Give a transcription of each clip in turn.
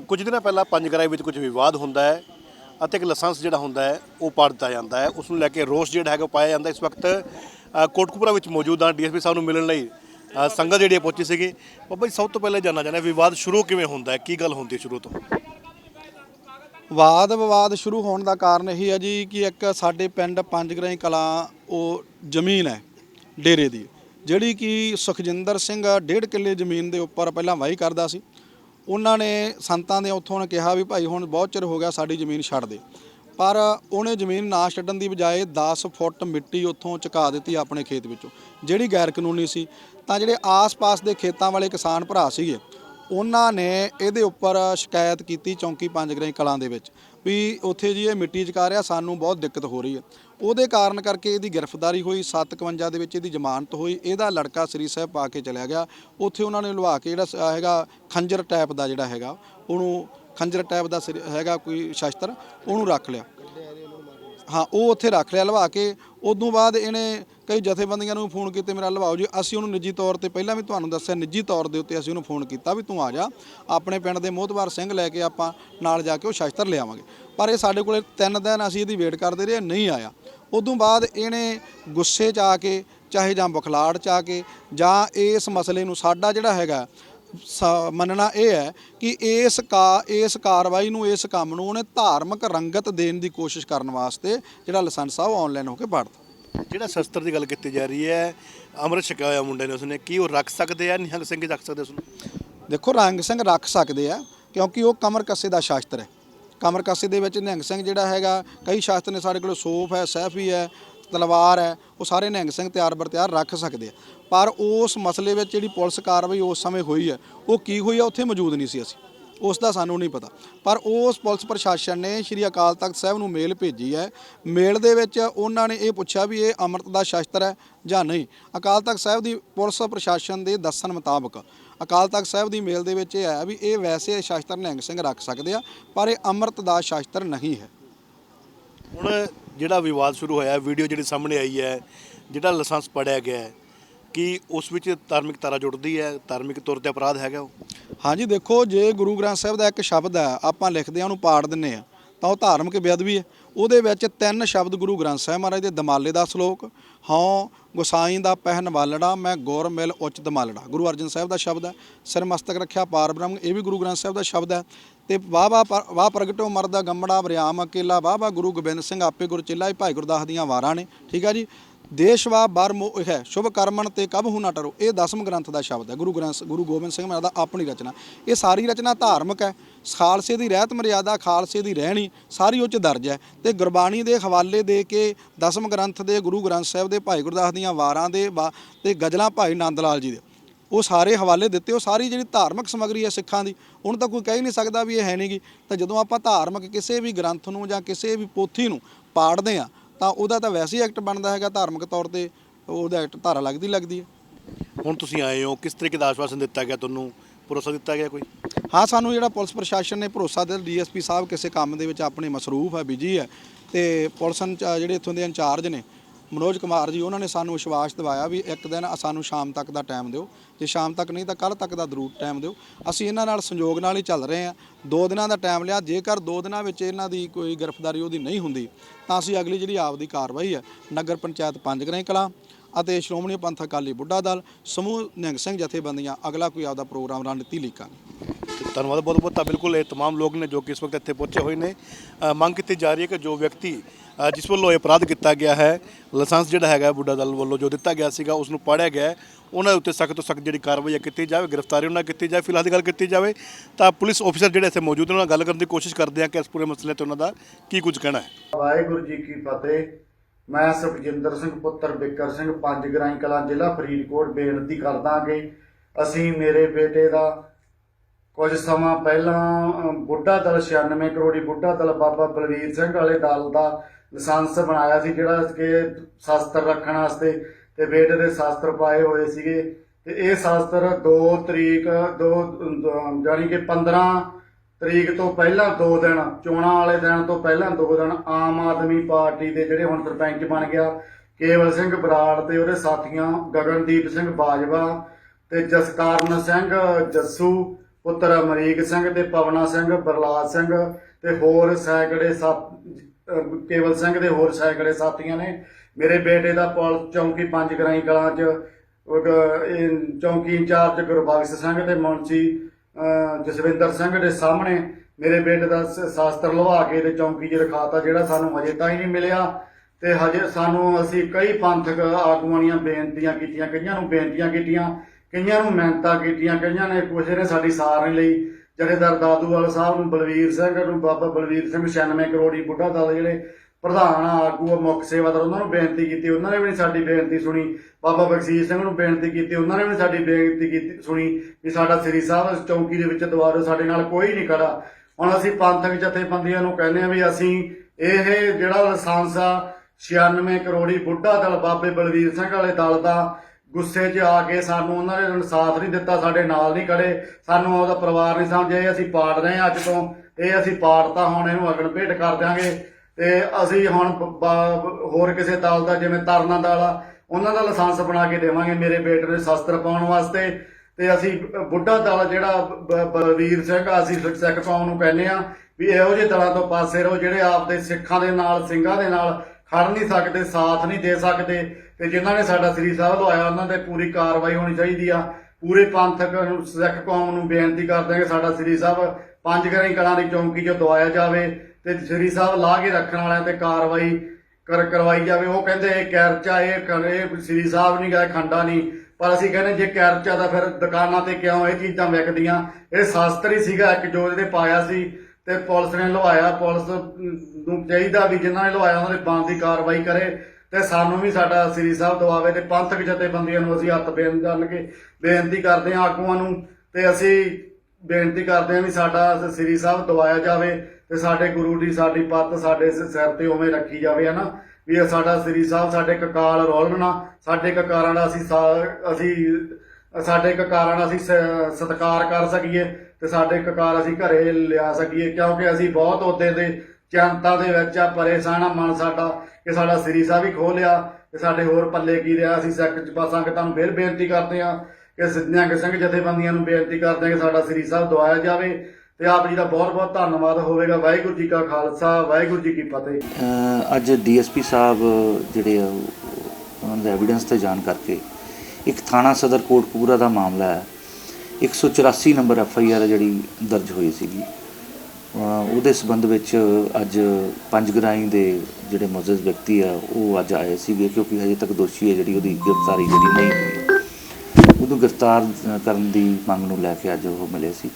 ਕੁਝ ਦਿਨਾਂ ਪਹਿਲਾਂ ਪੰਜਗਰਾਈ ਵਿੱਚ ਕੁਝ ਵਿਵਾਦ ਹੁੰਦਾ ਹੈ ਅਤੇ ਇੱਕ ਲਾਇਸੈਂਸ ਜਿਹੜਾ ਹੁੰਦਾ ਹੈ ਉਹ ਪਾੜ ਦਿੱਤਾ ਜਾਂਦਾ ਹੈ। ਉਸ ਨੂੰ ਲੈ ਕੇ ਰੋਸ ਜਿਹੜਾ ਹੈਗਾ ਉਹ ਪਾਇਆ ਜਾਂਦਾ ਇਸ ਵਕਤ ਅ, ਕੋਟਕਪੂਰਾ ਵਿੱਚ ਮੌਜੂਦ ਹਾਂ ਡੀਐਸਪੀ ਸਾਹਿਬ ਨੂੰ ਮਿਲਣ ਲਈ ਅ, ਸੰਗਤ ਜਿਹੜੀ ਹੈ ਪਹੁੰਚੀ ਸੀਗੀ। ਬਾਬਾ ਜੀ ਸਭ ਤੋਂ ਪਹਿਲਾਂ ਜਾਨਣਾ ਚਾਹੁੰਦਾ ਵਿਵਾਦ ਸ਼ੁਰੂ ਕਿਵੇਂ ਹੁੰਦਾ ਹੈ? ਕੀ ਗੱਲ ਹੁੰਦੀ ਹੈ ਸ਼ੁਰੂ ਤੋਂ? ਵਾਦ ਵਿਵਾਦ ਸ਼ੁਰੂ ਹੋਣ ਦਾ ਕਾਰਨ ਇਹੀ ਹੈ ਜੀ ਕਿ ਇੱਕ ਸਾਡੇ ਪਿੰਡ ਪੰਜਗਰਾਈ ਕਲਾਂ ਉਹ ਜ਼ਮੀਨ ਹੈ ਡੇਰੇ ਦੀ। ਜਿਹੜੀ ਕਿ ਸੁਖਜਿੰਦਰ ਸਿੰਘ ਡੇਢ ਕਿੱਲੇ ਜ਼ਮੀਨ ਦੇ ਉੱਪਰ ਪਹਿਲਾਂ ਵਾਹੀ ਕਰਦਾ ਸੀ। ਉਹਨਾਂ ਨੇ ਸੰਤਾਂ ਦੇ ਉੱਥੋਂ ਨੇ ਕਿਹਾ ਵੀ ਭਾਈ ਹੁਣ ਬਹੁਤ ਚਿਰ ਹੋ ਗਿਆ ਸਾਡੀ ਜ਼ਮੀਨ ਛੱਡ ਦੇ। ਪਰ ਉਹਨੇ ਜ਼ਮੀਨ ਨਾ ਛੱਡਣ ਦੀ ਬਜਾਏ 10 ਫੁੱਟ ਮਿੱਟੀ ਉੱਥੋਂ ਚੁਕਾ ਦਿੱਤੀ ਆਪਣੇ ਖੇਤ ਵਿੱਚੋਂ, ਜਿਹੜੀ ਗੈਰ ਕਾਨੂੰਨੀ ਸੀ। ਤਾਂ ਜਿਹੜੇ ਆਸ-ਪਾਸ ਦੇ ਖੇਤਾਂ ਵਾਲੇ ਕਿਸਾਨ ਭਰਾ ਸੀਗੇ, ਉਹਨਾਂ ਨੇ ਇਹਦੇ ਉੱਪਰ ਸ਼ਿਕਾਇਤ ਕੀਤੀ ਚੌਂਕੀ ਪੰਜਗਰਾਈ ਕਲਾਂ ਦੇ ਵਿੱਚ। ਵੀ ਉੱਥੇ ਜੀ ਇਹ ਮਿੱਟੀ ਚਕਾ ਰਿਹਾ, ਸਾਨੂੰ ਬਹੁਤ ਦਿੱਕਤ ਹੋ ਰਹੀ ਹੈ। ਉਹਦੇ ਕਾਰਨ ਕਰਕੇ ਇਹਦੀ ਗ੍ਰਿਫਤਾਰੀ ਹੋਈ 751 ਦੇ ਵਿੱਚ ਇਹਦੀ ਜ਼ਮਾਨਤ ਹੋਈ, ਇਹਦਾ ਲੜਕਾ ਸ੍ਰੀ ਸਾਹਿਬ ਪਾ ਕੇ ਚਲਿਆ ਗਿਆ। ਉੱਥੇ ਉਹਨਾਂ ਨੇ ਲਵਾ ਕੇ ਜਿਹੜਾ ਸ- ਹੈਗਾ ਖੰਜਰ ਟਾਈਪ ਦਾ ਜਿਹੜਾ ਹੈਗਾ, ਉਹਨੂੰ ਖੰਜਰ ਟਾਈਪ ਦਾ ਸਰੀ- ਹੈਗਾ ਕੋਈ ਸ਼ਸਤਰ, ਉਹਨੂੰ ਰੱਖ ਲਿਆ। ਹਾਂ, ਉਹ ਉੱਥੇ ਰੱਖ ਲਿਆ ਲਵਾ ਕੇ ਉਦੋਂ ਬਾਅਦ ਇਹਨੇ ਕਈ ਜਥੇਬੰਦੀਆਂ ਨੂੰ ਫੋਨ ਕੀਤੇ, ਮੇਰਾ ਲਵਾਓ ਜੀ। ਅਸੀਂ ਉਹਨੂੰ ਨਿੱਜੀ ਤੌਰ ਤੇ ਪਹਿਲਾਂ ਵੀ ਤੁਹਾਨੂੰ ਦੱਸਿਆ, ਨਿੱਜੀ ਤੌਰ ਦੇ ਉੱਤੇ ਅਸੀਂ ਉਹਨੂੰ ਫੋਨ ਕੀਤਾ ਵੀ ਤੂੰ ਆ ਜਾ, ਆਪਣੇ ਪਿੰਡ ਦੇ ਮੋਹਤਵਾਰ ਸਿੰਘ ਲੈ ਕੇ ਆਪਾਂ ਨਾਲ ਜਾ ਕੇ ਉਹ ਸ਼ਸਤਰ ਲਿਆਵਾਂਗੇ। ਪਰ ਇਹ ਸਾਡੇ ਕੋਲੇ ਤਿੰਨ ਦਿਨ ਅਸੀਂ ਇਹਦੀ ਵੇਟ ਕਰਦੇ ਰਹੇ, ਨਹੀਂ ਆਇਆ। ਉਦੋਂ ਬਾਅਦ ਇਹਨੇ ਗੁੱਸੇ 'ਚ ਆ ਕੇ, ਚਾਹੇ ਜਾਂ ਬੁਖਲਾੜ 'ਚ ਆ ਕੇ ਜਾਂ ਇਸ ਮਸਲੇ ਨੂੰ ਸਾਡਾ ਜਿਹੜਾ ਹੈਗਾ ਮੰਨਣਾ ਇਹ ਹੈ ਕਿ ਇਸ ਕਾ ਇਸ ਕਾਰਵਾਈ ਨੂੰ ਇਸ ਕੰਮ ਨੂੰ ਉਹਨੇ ਧਾਰਮਿਕ ਰੰਗਤ ਦੇਣ ਦੀ ਕੋਸ਼ਿਸ਼ ਕਰਨ ਵਾਸਤੇ ਜਿਹੜਾ ਲਾਇਸੈਂਸ ਸਾਹਿਬ ਆਨਲਾਈਨ ਹੋ ਕੇ ਪੜ੍ਹਦਾ ਜਿਹੜਾ ਸ਼ਸਤਰ ਦੀ ਗੱਲ ਕੀਤੀ ਜਾ ਰਹੀ ਹੈ ਅੰਮ੍ਰਿਤ ਛਕਿਆ ਹੋਇਆ ਮੁੰਡੇ ਨੇ ਉਸਨੇ ਕੀ ਉਹ ਰੱਖ ਸਕਦੇ ਆ ਨਿਹੰਗ ਸਿੰਘ ਰੱਖ ਸਕਦੇ ਉਸ ਨੂੰ ਦੇਖੋ ਰੰਗ ਸਿੰਘ ਰੱਖ ਸਕਦੇ ਆ ਕਿਉਂਕਿ ਉਹ ਕਮਰ ਕੱਸੇ ਦਾ ਸ਼ਾਸਤਰ ਹੈ। ਕਮਰ ਕੱਸੇ ਦੇ ਵਿੱਚ ਨਿਹੰਗ ਸਿੰਘ ਜਿਹੜਾ ਹੈਗਾ ਕਈ ਸ਼ਾਸਤਰ ਨੇ ਸਾਡੇ ਕੋਲ ਸੋਫ ਹੈ ਸੈਫੀ ਹੈ ਤਲਵਾਰ ਹੈ, ਉਹ ਸਾਰੇ ਨਿਹੰਗ ਸਿੰਘ ਤਿਆਰ ਬਰ ਤਿਆਰ ਰੱਖ ਸਕਦੇ ਆ। ਪਰ ਉਸ ਮਸਲੇ ਵਿੱਚ ਜਿਹੜੀ ਪੁਲਿਸ ਕਾਰਵਾਈ ਉਸ ਸਮੇਂ ਹੋਈ ਹੈ, ਉਹ ਕੀ ਹੋਈ ਆ, ਉੱਥੇ ਮੌਜੂਦ ਨਹੀਂ ਸੀ ਅਸੀਂ। ਉਸ ਦਾ ਸਾਨੂੰ ਨਹੀਂ ਪਤਾ। ਪਰ ਉਸ ਪੁਲਿਸ ਪ੍ਰਸ਼ਾਸਨ ਨੇ ਸ਼੍ਰੀ ਅਕਾਲ ਤਖਤ ਸਾਹਿਬ ਨੂੰ ਮੇਲ ਭੇਜੀ ਹੈ। ਮੇਲ ਦੇ ਵਿੱਚ ਉਹਨਾਂ ਨੇ ਇਹ ਪੁੱਛਿਆ ਵੀ ਇਹ ਅੰਮ੍ਰਿਤ ਦਾ ਸ਼ਸਤਰ ਹੈ ਜਾਂ ਨਹੀਂ। ਅਕਾਲ ਤਖਤ ਸਾਹਿਬ ਦੀ ਪੁਲਿਸ ਪ੍ਰਸ਼ਾਸਨ ਦੇ ਦੱਸਣ ਮੁਤਾਬਕ ਅਕਾਲ ਤਖਤ ਸਾਹਿਬ ਦੀ ਮੇਲ ਦੇ ਵਿੱਚ ਇਹ ਆਇਆ ਵੀ ਇਹ ਵੈਸੇ ਸ਼ਸਤਰ ਨਿਹੰਗ ਸਿੰਘ ਰੱਖ ਸਕਦੇ ਆ, ਪਰ ਇਹ ਅੰਮ੍ਰਿਤ ਦਾ ਸ਼ਸਤਰ ਨਹੀਂ ਹੈ। ਹੁਣ ਜਿਹੜਾ ਵਿਵਾਦ ਸ਼ੁਰੂ ਹੋਇਆ ਵੀਡੀਓ ਜਿਹੜੀ ਸਾਹਮਣੇ ਆਈ ਹੈ, ਜਿਹੜਾ ਲਾਇਸੈਂਸ ਪੜਿਆ ਗਿਆ ਹੈ, ਕਿ ਉਸ ਵਿੱਚ ਧਾਰਮਿਕ ਤਾਰਾ ਜੁੜਦੀ ਹੈ? ਧਾਰਮਿਕ ਤੌਰ ਤੇ ਅਪਰਾਧ ਹੈਗਾ ਉਹ? ਹਾਂਜੀ, ਦੇਖੋ, ਜੇ ਗੁਰੂ ਗ੍ਰੰਥ ਸਾਹਿਬ ਦਾ ਇੱਕ ਸ਼ਬਦ ਹੈ, ਆਪਾਂ ਲਿਖਦੇ ਆ ਉਹਨੂੰ ਪਾੜ ਦਿੰਨੇ ਆ ਤਾਂ ਉਹ ਧਾਰਮਿਕ ਬੇਅਦਬੀ ਹੈ। ਉਹਦੇ ਵਿੱਚ ਤਿੰਨ ਸ਼ਬਦ ਗੁਰੂ ਗ੍ਰੰਥ ਸਾਹਿਬ ਮਹਾਰਾਜ ਦੇ ਦਮਾਲੇ ਦਾ ਸ਼ਲੋਕ, ਹਉ ਗੁਸਾਈਂ ਦਾ ਪਹਿਨ ਵਾਲੜਾ, ਮੈਂ ਗੌਰ ਮਿਲ ਉੱਚ ਦਮਾਲੜਾ। ਗੁਰੂ ਅਰਜਨ ਸਾਹਿਬ ਦਾ ਸ਼ਬਦ ਹੈ, ਸਿਰ ਮਸਤਕ ਰੱਖਿਆ ਪਾਰ ਬ੍ਰਹਮ, ਇਹ ਵੀ ਗੁਰੂ ਗ੍ਰੰਥ ਸਾਹਿਬ ਦਾ ਸ਼ਬਦ ਹੈ। ਤੇ ਵਾਹ ਵਾਹ ਪਰ- ਵਾਹ ਪ੍ਰਗਟੋ ਮਰਦਾ ਗੰਮੜਾ ਬਰਿਆਮ ਅਕੇਲਾ, ਵਾਹ ਵਾਹ ਗੁਰੂ ਗੋਬਿੰਦ ਸਿੰਘ ਆਪੇ ਗੁਰ ਚੇਲਾ, ਇਹ ਭਾਈ ਗੁਰਦਾਸ ਦੀਆਂ ਵਾਰਾਂ ਨੇ, ਠੀਕ ਆ ਜੀ? ਦੇਸ਼ਵਾ ਬਰ ਮੋਹ ਹੈ, ਸ਼ੁਭ ਕਰਮਨ ਤੇ ਕਬ ਹੁ ਨਾ ਟਰੋ, ਇਹ ਦਸਮ ਗ੍ਰੰਥ ਦਾ ਸ਼ਬਦ ਹੈ, ਗੁਰੂ ਗ੍ਰੰਥ ਗੁਰੂ ਗੋਬਿੰਦ ਸਿੰਘ ਮਹਾਰਾਜ ਦਾ ਆਪਣੀ ਰਚਨਾ। ਇਹ ਸਾਰੀ ਰਚਨਾ ਧਾਰਮਿਕ ਹੈ, ਖਾਲਸੇ ਦੀ ਰਹਿਤ ਮਰਿਆਦਾ, ਖਾਲਸੇ ਦੀ ਰਹਿਣੀ, ਸਾਰੀ ਉਹ ਚ ਦਰਜ ਹੈ। ਤੇ ਗੁਰਬਾਣੀ ਦੇ ਹਵਾਲੇ ਦੇ ਕੇ ਦਸਮ ਗ੍ਰੰਥ ਦੇ ਗੁਰੂ ਗ੍ਰੰਥ ਸਾਹਿਬ ਦੇ ਭਾਈ ਗੁਰਦਾਸ ਦੀਆਂ ਵਾਰਾਂ ਦੇ ਵਾ- ਤੇ ਗਜ਼ਲਾਂ ਭਾਈ ਨੰਦ ਲਾਲ ਜੀ ਦੇ। ਉਹ ਸਾਰੇ ਹਵਾਲੇ ਦਿੱਤੇ ਉਹ ਸਾਰੀ ਜਿਹੜੀ ਧਾਰਮਿਕ ਸਮੱਗਰੀ ਹੈ ਸਿੱਖਾਂ ਦੀ ਉਹਨੂੰ ਤਾਂ ਕੋਈ ਕਹਿ ਹੀ ਨਹੀਂ ਸਕਦਾ ਵੀ ਇਹ ਹੈ ਨਹੀਂਗੀ ਤਾਂ ਜਦੋਂ ਆਪਾਂ ਧਾਰਮਿਕ ਕਿਸੇ ਵੀ ਗ੍ਰੰਥ ਨੂੰ ਜਾਂ ਕਿਸੇ ਵੀ ਪੋਥੀ ਨੂੰ ਪਾੜਦੇ ਆ ਤਾਂ ਉਹਦਾ ਤਾਂ ਵੈਸੇ ਹੀ ਐਕਟ ਬਣਦਾ ਹੈਗਾ ਧਾਰਮਿਕ ਤੌਰ ਤੇ ਉਹਦਾ ਐਕਟ ਧਾਰਾ ਲੱਗਦੀ ਲੱਗਦੀ ਹੈ। ਹੁਣ ਤੁਸੀਂ ਆਏ ਹੋ ਕਿਸ ਤਰੀਕੇ ਦਾ ਆਸ਼ਵਾਸਨ ਦਿੱਤਾ ਗਿਆ ਤੁਹਾਨੂੰ? ਭਰੋਸਾ ਦਿੱਤਾ ਗਿਆ ਕੋਈ? ਹਾਂ ਸਾਨੂੰ ਜਿਹੜਾ ਪੁਲਿਸ ਪ੍ਰਸ਼ਾਸਨ ਨੇ ਭਰੋਸਾ ਦਿੱਤਾ ਡੀਐਸਪੀ ਸਾਹਿਬ ਕਿਸੇ ਕੰਮ ਦੇ ਵਿੱਚ ਆਪਣੇ ਮਸਰੂਫ ਹੈ ਬਿਜ਼ੀ ਹੈ ਤੇ ਪੁਲਿਸ ਜਿਹੜੇ ਇੱਥੋਂ ਦੇ ਇੰਚਾਰਜ ਨੇ ਮਨੋਜ ਕੁਮਾਰ ਜੀ, ਉਹਨਾਂ ਨੇ ਸਾਨੂੰ ਵਿਸ਼ਵਾਸ ਦਿਵਾਇਆ ਵੀ ਇੱਕ ਦਿਨ ਸਾਨੂੰ ਸ਼ਾਮ ਤੱਕ ਦਾ ਟਾਈਮ ਦਿਓ। ਜੇ ਸ਼ਾਮ ਤੱਕ ਨਹੀਂ ਤਾਂ ਕੱਲ ਤੱਕ ਦਾ ਜ਼ਰੂਰ ਟਾਈਮ ਦਿਓ। ਅਸੀਂ ਇਹਨਾਂ ਨਾਲ ਸੰਯੋਗ ਨਾਲ ਹੀ ਚੱਲ ਰਹੇ ਹਾਂ। ਦੋ ਦਿਨਾਂ ਦਾ ਟਾਈਮ ਲਿਆ। ਜੇਕਰ ਦੋ ਦਿਨਾਂ ਵਿੱਚ ਇਹਨਾਂ ਦੀ ਕੋਈ ਗ੍ਰਿਫਤਾਰੀ ਉਹਦੀ ਨਹੀਂ ਹੁੰਦੀ, ਤਾਂ ਅਸੀਂ ਅਗਲੀ ਜਿਹੜੀ ਆਪਦੀ ਕਾਰਵਾਈ ਹੈ, ਨਗਰ ਪੰਚਾਇਤ ਪੰਜਗਰਾਈ ਕਲਾਂ ਅਤੇ ਸ਼੍ਰੋਮਣੀ ਪੰਥਕ ਅਕਾਲੀ ਬੁੱਢਾ ਦਲ, ਸਮੂਹ ਨਿਹੰਗ ਸਿੰਘ ਜਥੇਬੰਦੀਆਂ, ਅਗਲਾ ਕੋਈ ਆਪਦਾ ਪ੍ਰੋਗਰਾਮ ਰਣਨੀਤੀ ਲੀਕਾਂਗੇ ਧੰਨਵਾਦ ਬਹੁਤ ਬਹੁਤ ਤਾਂ ਬਿਲਕੁਲ ਇਹ तमाम ਲੋਕ ਨੇ ਜੋ ਕਿ ਇਸ ਵਕਤ ਇੱਥੇ ਪਹੁੰਚੇ ਹੋਏ ਨੇ ਅ, ਮੰਗ ਕੀਤੀ ਜਾ ਰਹੀ ਹੈ ਕਿ ਜੋ ਵਿਅਕਤੀ ਅ, ਜਿਸ ਵੱਲੋਂ ਇਹ ਅਪਰਾਧ ਕੀਤਾ ਗਿਆ ਹੈ ਲਾਇਸੈਂਸ ਜਿਹੜਾ ਹੈਗਾ ਬੁੱਢਾ ਦਲ ਵੱਲੋਂ ਜੋ ਦਿੱਤਾ ਗਿਆ ਸੀਗਾ ਉਸ ਨੂੰ ਪਾੜਿਆ ਗਿਆ ਹੈ, ਉਹਨਾਂ ਦੇ ਉੱਤੇ ਸਖਤ ਤੋਂ ਸਖਤ ਜਿਹੜੀ ਕਾਰਵਾਈ ਹੈ ਕੀਤੀ ਜਾਵੇ ਗ੍ਰਿਫਤਾਰੀ ਉਹਨਾਂ ਨਾਲ ਕੀਤੀ ਜਾਵੇ ਫਿਲਹਾਲ ਦੀ ਗੱਲ ਕੀਤੀ ਜਾਵੇ ਤਾਂ ਪੁਲਿਸ ਅਫਸਰ ਜਿਹੜੇ ਇੱਥੇ ਮੌਜੂਦ ਨੇ ਉਹਨਾਂ ਨਾਲ ਗੱਲ ਕਰਨ ਦੀ ਕੋਸ਼ਿਸ਼ ਕਰਦੇ ਆ ਕਿ ਇਸ ਪੂਰੇ ਮਸਲੇ ਤੇ ਉਹਨਾਂ ਦਾ ਕੀ ਕੁਝ ਕਹਿਣਾ ਹੈ ਵਾਹਿਗੁਰੂ ਜੀ ਕੀ ਫਤਿਹ ਮੈਂ ਸੁਖਜਿੰਦਰ ਸਿੰਘ ਪੁੱਤਰ ਬਿੱਕਰ ਸਿੰਘ ਪੰਜ ਗਰਾਈ ਕਲਾਂ ਜ਼ਿਲ੍ਹਾ ਫਰੀਦਕੋਟ ਬੇਨਤੀ ਕਰਦਾ ਕਿ ਅਸੀਂ ਮੇਰੇ ਬੇਟੇ ਦਾ ਕੁਝ ਸਮਾਂ ਪਹਿਲਾਂ ਬੁੱਢਾ ਦਲ 96 ਕਰੋੜੀ ਬੁੱਢਾ ਦਲ ਬਾਬਾ ਬਲਵੀਰ ਸਿੰਘ ਵਾਲੇ ਦਲ ਦਾ ਲਾਇਸੈਂਸ ਬਣਾਇਆ ਸੀ, ਜਿਹੜਾ ਕਿ ਸ਼ਾਸਤਰ ਰੱਖਣ ਵਾਸਤੇ ਤੇ ਬੇਟੇ ਦੇ ਸ਼ਾਸਤਰ ਪਾਏ ਹੋਏ ਸੀਗੇ। ਤੇ ਇਹ ਸ਼ਾਸਤਰ 2 ਤਰੀਕ 2 ਜਾਨੀ ਕਿ 15 ਤਰੀਕ ਤੋਂ ਪਹਿਲਾਂ 2 ਦਿਨ, ਚੋਣਾਂ ਵਾਲੇ ਦਿਨ ਤੋਂ ਪਹਿਲਾਂ 2 ਦਿਨ ਆਮ ਆਦਮੀ ਪਾਰਟੀ ਦੇ ਜਿਹੜੇ ਹੁਣ ਸਰਪੰਚ ਬਣ ਗਿਆ, ਕੇਵਲ ਸਿੰਘ ਬਰਾੜ ਤੇ ਉਹਦੇ ਸਾਥੀਆਂ ਗਗਨਦੀਪ ਸਿੰਘ ਬਾਜਵਾ ਤੇ ਜਸਕਰਨ ਸਿੰਘ ਜੱਸੂ ਪੁੱਤਰ ਅਮਰੀਕ ਸਿੰਘ ਤੇ ਪਵਨਾ ਸਿੰਘ ਬਰਲਾਦ ਸਿੰਘ ਤੇ ਹੋਰ ਸੈਂਕੜੇ ਸਾਥ ਕੇਵਲ ਸਿੰਘ ਦੇ ਹੋਰ ਸੈਂਕੜੇ ਸਾਥੀਆਂ ਨੇ। ਮੇਰੇ ਬੇਟੇ ਦਾ ਪੁਲਿਸ ਚੌਂਕੀ ਪੰਜ ਗਰਾਈ ਕਲਾਂ 'ਚ ਚੌਂਕੀ ਇੰਚਾਰਜ ਗੁਰਬਖਸ਼ ਸਿੰਘ ਤੇ ਮੁਨਸੀ ਜਸਵਿੰਦਰ ਸਿੰਘ ਦੇ ਸਾਹਮਣੇ ਮੇਰੇ ਬੇਟੇ ਦਾ ਸ- ਸ਼ਾਸਤਰ ਲਵਾ ਕੇ ਤੇ ਚੌਂਕੀ 'ਚ ਰਖਾਤਾ ਜਿਹੜਾ ਸਾਨੂੰ ਹਜੇ ਤਾਂ ਹੀ ਨਹੀਂ ਮਿਲਿਆ। ਤੇ ਹਜੇ ਸਾਨੂੰ ਅਸੀਂ ਕਈ ਪੰਥਕ ਆਗੂਆਂ ਦੀਆਂ ਬੇਨਤੀਆਂ ਕੀਤੀਆਂ, ਕਈਆਂ ਨੂੰ ਬੇਨਤੀਆਂ ਕੀਤੀਆਂ। ਕਈਆਂ ਨੂੰ ਮਿਹਨਤਾਂ ਕੀਤੀਆਂ ਕਈਆਂ ਨੇ ਕਿਸੇ ਨੇ ਸਾਡੀ ਸਾਰ ਲਈ। ਜਥੇਦਾਰ ਦਾਦੂਵਾਲ ਸਾਹਿਬ ਨੂੰ ਬਲਵੀਰ ਸਿੰਘ ਨੂੰ ਬਾਬਾ ਬਲਵੀਰ ਸਿੰਘ 96 ਕਰੋੜੀ ਬੁੱਢਾ ਦਲ ਜਿਹੜੇ ਪ੍ਰਧਾਨ ਆਗੂ ਆ, ਮੁੱਖ ਸੇਵਾਦਾਰ ਉਹਨਾਂ ਨੂੰ ਬੇਨਤੀ ਕੀਤੀ ਉਹਨਾਂ ਨੇ ਵੀ ਸਾਡੀ ਬੇਨਤੀ ਸੁਣੀ। ਬਾਬਾ ਬਖਸ਼ੀਸ਼ ਸਿੰਘ ਨੂੰ ਬੇਨਤੀ ਕੀਤੀ ਉਹਨਾਂ ਨੇ ਵੀ ਸਾਡੀ ਬੇਨਤੀ ਕੀਤੀ ਸੁਣੀ ਕਿ ਸਾਡਾ ਸ੍ਰੀ ਸਾਹਿਬ ਚੌਂਕੀ ਦੇ ਵਿੱਚ ਦੁਆਰੇ ਸਾਡੇ ਨਾਲ ਕੋਈ ਨਹੀਂ ਖੜਾ। ਹੁਣ ਅਸੀਂ ਪੰਥਕ ਜਥੇਬੰਦੀਆਂ ਨੂੰ ਕਹਿੰਦੇ ਆ ਵੀ ਅਸੀਂ ਇਹ ਜਿਹੜਾ ਲਾਇਸੈਂਸ ਆ 96 ਕਰੋੜੀ ਬੁੱਢਾ ਦਲ ਬਾਬੇ ਬਲਵੀਰ ਸਿੰਘ ਵਾਲੇ ਦਲ ਦਾ ਗੁੱਸੇ 'ਚ ਆ ਕੇ ਸਾਨੂੰ ਉਹਨਾਂ ਨੇ ਸਾਥ ਨਹੀਂ ਦਿੱਤਾ, ਸਾਡੇ ਨਾਲ ਨਹੀਂ ਖੜੇ, ਸਾਨੂੰ ਉਹਦਾ ਪਰਿਵਾਰ ਨਹੀਂ ਸਮਝਿਆ ਇਹ ਅਸੀਂ ਪਾੜ ਰਹੇ ਹਾਂ ਅੱਜ ਤੋਂ, ਇਹ ਅਸੀਂ ਪਾੜਤਾ, ਹੁਣ ਇਹਨੂੰ ਅਗਨ ਭੇਟ ਕਰ ਦਿਆਂਗੇ। ਤੇ ਅਸੀਂ ਹੁਣ ਹੋਰ ਕਿਸੇ ਦਲ ਦਾ, ਜਿਵੇਂ ਤਰਨਾ ਦਲ ਆ, ਉਹਨਾਂ ਦਾ ਲਾਇਸੈਂਸ ਬਣਾ ਕੇ ਦੇਵਾਂਗੇ ਮੇਰੇ ਬੇਟੇ ਨੂੰ ਸ਼ਸਤਰ ਪਾਉਣ ਵਾਸਤੇ। ਤੇ ਅਸੀਂ ਬੁੱਢਾ ਦਲ ਜਿਹੜਾ ਬ- ਬਲਵੀਰ ਸਿੰਘ ਅਸੀਂ ਸਿੱਖ ਸਿੱਖ ਕੌਮ ਨੂੰ ਕਹਿੰਦੇ ਆ ਵੀ ਇਹੋ ਜਿਹੇ ਦਲਾਂ ਤੋਂ ਪਾਸੇ ਰਹੋ ਜਿਹੜੇ ਆਪਦੇ ਸਿੱਖਾਂ ਦੇ ਨਾਲ, ਸਿੰਘਾਂ ਦੇ ਨਾਲ ਖੜ ਨਹੀਂ ਸਕਦੇ, ਸਾਥ ਨਹੀਂ ਦੇ ਸਕਦੇ। ਤੇ ਜਿਨ੍ਹਾਂ ਨੇ ਸਾਡਾ ਸ੍ਰੀ ਸਾਹਿਬ ਲਵਾਇਆ ਉਹਨਾਂ ਤੇ ਪੂਰੀ ਕਾਰਵਾਈ ਹੋਣੀ ਚਾਹੀਦੀ ਆ। ਪੂਰੇ ਪੰਥਕ ਨੂੰ, ਸਿੱਖ ਕੌਮ ਨੂੰ ਬੇਨਤੀ ਕਰਦੇ ਹਾਂ ਕਿ ਸਾਡਾ ਸ੍ਰੀ ਸਾਹਿਬ ਪੰਜ ਗਰਾਈ ਕਲਾਂ ਦੀ ਚੌਂਕੀ 'ਚ ਦਵਾਇਆ ਜਾਵੇ ਤੇ ਸ੍ਰੀ ਸਾਹਿਬ ਲਾ ਕੇ ਰੱਖਣ ਵਾਲਿਆਂ ਤੇ ਕਾਰਵਾਈ ਕਰ, ਕਰਵਾਈ ਜਾਵੇ। ਉਹ ਕਹਿੰਦੇ ਇਹ ਕੈਰਚਾ, ਇਹ ਕ- ਸ੍ਰੀ ਸਾਹਿਬ ਨਹੀਂ ਗਏ ਖੰਡਾ ਨਹੀਂ ਪਰ ਅਸੀਂ ਕਹਿੰਦੇ ਜੇ ਕੈਰਚਾ ਤਾਂ ਫਿਰ ਦੁਕਾਨਾਂ ਤੇ ਕਿਉਂ ਇਹ ਚੀਜ਼ਾਂ ਵਿਕਦੀਆਂ? ਇਹ ਸ਼ਾਸਤਰੀ ਸੀਗਾ, ਇੱਕ ਜੋ ਇਹਦੇ ਪਾਇਆ ਸੀ ਤੇ ਪੁਲਿਸ ਨੇ ਲਵਾਇਆ ਪੁਲਿਸ ਨੂੰ ਚਾਹੀਦਾ ਵੀ ਜਿਨ੍ਹਾਂ ਨੇ ਲਵਾਇਆ ਉਹਨਾਂ ਦੇ ਬਣਦੀ ਕਾਰਵਾਈ ਕਰੇ। ਤੇ ਸਾਨੂੰ ਵੀ ਸਾਡਾ ਸ੍ਰੀ ਸਾਹਿਬ ਦਵਾਵੇ ਤੇ ਪੰਥਕ ਜਥੇਬੰਦੀਆਂ ਨੂੰ ਅਸੀਂ ਹੱਥ ਬੇਨਤੀ ਕਰਨ ਕੇ ਬੇਨਤੀ ਕਰਦੇ ਹਾਂ ਆਗੂਆਂ ਨੂੰ ਤੇ ਅਸੀਂ ਬੇਨਤੀ ਕਰਦੇ ਹਾਂ ਵੀ ਸਾਡਾ ਸ੍ਰੀ ਸਾਹਿਬ ਦਵਾਇਆ ਜਾਵੇ ਤੇ ਸਾਡੇ ਗੁਰੂ ਦੀ ਸਾਡੀ ਪੱਤ ਸਾਡੇ ਸ- ਸਿਰ ਤੇ ਉਵੇਂ ਰੱਖੀ ਜਾਵੇ, ਹਨਾ? ਵੀ ਸਾਡਾ ਸ੍ਰੀ ਸਾਹਿਬ ਸਾਡੇ ਕਕਾਲ ਰੋਲਣਾ ਸਾਡੇ ਕਕਾਰਾਂ ਦਾ ਅਸੀਂ ਸਾ- ਅਸੀਂ ਸਾਡੇ ਕਕਾਰਾਂ ਦਾ ਅਸੀਂ ਸ- ਸਤਿਕਾਰ ਕਰ ਸਕੀਏ ਤੇ ਸਾਡੇ ਕਕਾਰ ਅਸੀਂ ਘਰੇ ਲਿਆ ਸਕੀਏ, ਕਿਉਂਕਿ ਅਸੀਂ ਬਹੁਤ ਉਹਦੇ ਦੇ ਚਿੰਤਾ ਦੇ ਵਿੱਚ ਆ ਪਰੇਸ਼ਾਨ ਆ ਮਨ ਸਾਡਾ ਕਿ ਸਾਡਾ ਸ੍ਰੀ ਸਾਹਿਬ ਹੀ ਖੋਹ ਲਿਆ ਤੇ ਸਾਡੇ ਹੋਰ ਪੱਲੇ ਕੀ ਰਿਹਾ ਅਸੀਂ ਸਿੱਖ ਸੰਗਤਾਂ ਨੂੰ ਫਿਰ ਬੇਨਤੀ ਕਰਦੇ ਆ ਕਿ ਸਿੱਧੀਆਂ ਸਿੰਘ ਜਥੇਬੰਦੀਆਂ ਨੂੰ ਬੇਨਤੀ ਕਰਦੇ ਆ ਕਿ ਸਾਡਾ ਸ੍ਰੀ ਸਾਹਿਬ ਦਵਾਇਆ ਜਾਵੇ ਤੇ ਆਪ ਜੀ ਦਾ ਬਹੁਤ ਬਹੁਤ ਧੰਨਵਾਦ ਹੋਵੇਗਾ ਵਾਹਿਗੁਰੂ ਜੀ ਕਾ ਖਾਲਸਾ ਵਾਹਿਗੁਰੂ ਜੀ ਕੀ ਫਤਿਹ। ਅ, ਅੱਜ ਡੀਐਸਪੀ ਸਾਹਿਬ ਜਿਹੜੇ ਆ ਉਹਨਾਂ ਦੇ ਐਵੀਡੈਂਸ ਤੇ ਜਾਣ ਕਰਕੇ ਇੱਕ ਥਾਣਾ ਸਦਰ ਕੋਟਪੂਰਾ ਦਾ ਮਾਮਲਾ ਹੈ। 184 ਨੰਬਰ ਐਫ ਆਈ ਆਰ ਜਿਹੜੀ ਦਰਜ ਹੋਈ ਸੀਗੀ। ਉਹਦੇ ਸੰਬੰਧ ਵਿੱਚ ਅੱਜ ਪੰਜਗਰਾਈ ਦੇ ਜਿਹੜੇ ਮੁਅੱਜ਼ਜ਼ ਵਿਅਕਤੀ ਆ, ਉਹ ਅੱਜ ਆਏ ਸੀਗੇ ਕਿਉਂਕਿ ਹਜੇ ਤੱਕ ਦੋਸ਼ੀ ਹੈ ਜਿਹੜੀ ਉਹਦੀ ਗ੍ਰਿਫਤਾਰੀ ਜਿਹੜੀ ਨਹੀਂ ਹੋਈ ਉਹਨੂੰ ਗ੍ਰਿਫਤਾਰ ਕਰਨ ਦੀ ਮੰਗ ਨੂੰ ਲੈ ਕੇ ਅੱਜ ਉਹ ਮਿਲੇ ਸੀ।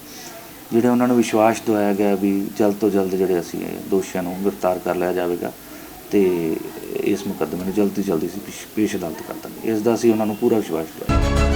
ਜਿਹੜੇ ਉਹਨਾਂ ਨੂੰ ਵਿਸ਼ਵਾਸ ਦਵਾਇਆ ਗਿਆ ਵੀ ਜਲਦ ਤੋਂ ਜਲਦ ਜਿਹੜੇ ਅਸੀਂ ਦੋਸ਼ੀਆਂ ਨੂੰ ਗ੍ਰਿਫਤਾਰ ਕਰ ਲਿਆ ਜਾਵੇਗਾ ਤੇ ਇਸ ਮੁਕੱਦਮੇ ਨੂੰ ਜਲਦੀ ਤੋਂ ਜਲਦੀ ਅਸੀਂ ਪੇਸ਼- ਪੇਸ਼ ਅਦਾਲਤ ਕਰ ਦਾਂਗੇ। ਇਸ ਦਾ ਅਸੀਂ ਉਹਨਾਂ ਨੂੰ ਪੂਰਾ ਵਿਸ਼ਵਾਸ ਦਿਵਾਇਆ।